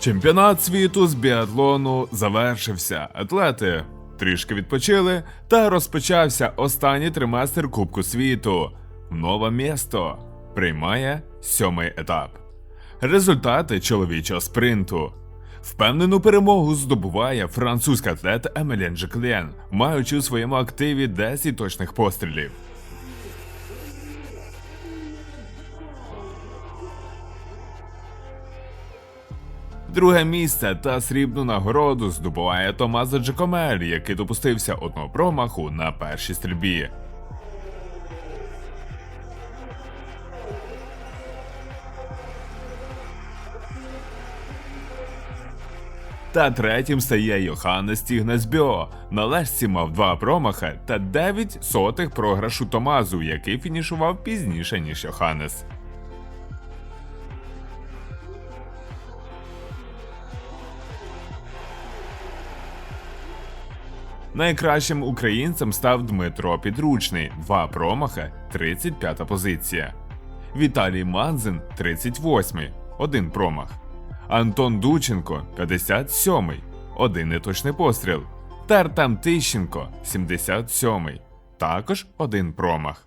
Чемпіонат світу з біатлону завершився. Атлети трішки відпочили, та розпочався останній триместр Кубку світу. Нове місто приймає сьомий етап. Результати чоловічого спринту. Впевнену перемогу здобуває французький атлет Емеліан Жеклен, маючи у своєму активі 10 точних пострілів. Друге місце та срібну нагороду здобуває Томазо Джакомель, який допустився одного промаху на першій стрільбі. Та третім стає Йоханнес. На лежці мав два промахи та 9 сотих програшу Томазу, який фінішував пізніше, ніж Йоханнес. Найкращим українцем став Дмитро Підручний, два промахи, 35 позиція. Віталій Манзин 38, один промах. Антон Дученко 57, один неточний постріл. Та Артем Тищенко 77, також один промах.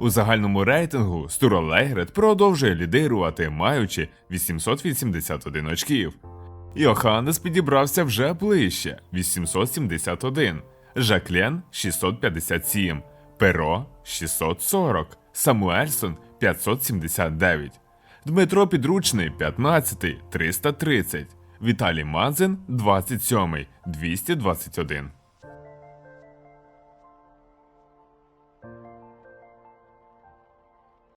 У загальному рейтингу Стуро Лейгрет продовжує лідирувати, маючи 881 очків. Йоханнес підібрався вже ближче 871, Жаклен 657, Перо 640, Самуельсон 579, Дмитро Підручний 15 330, Віталій Мазин 27 221.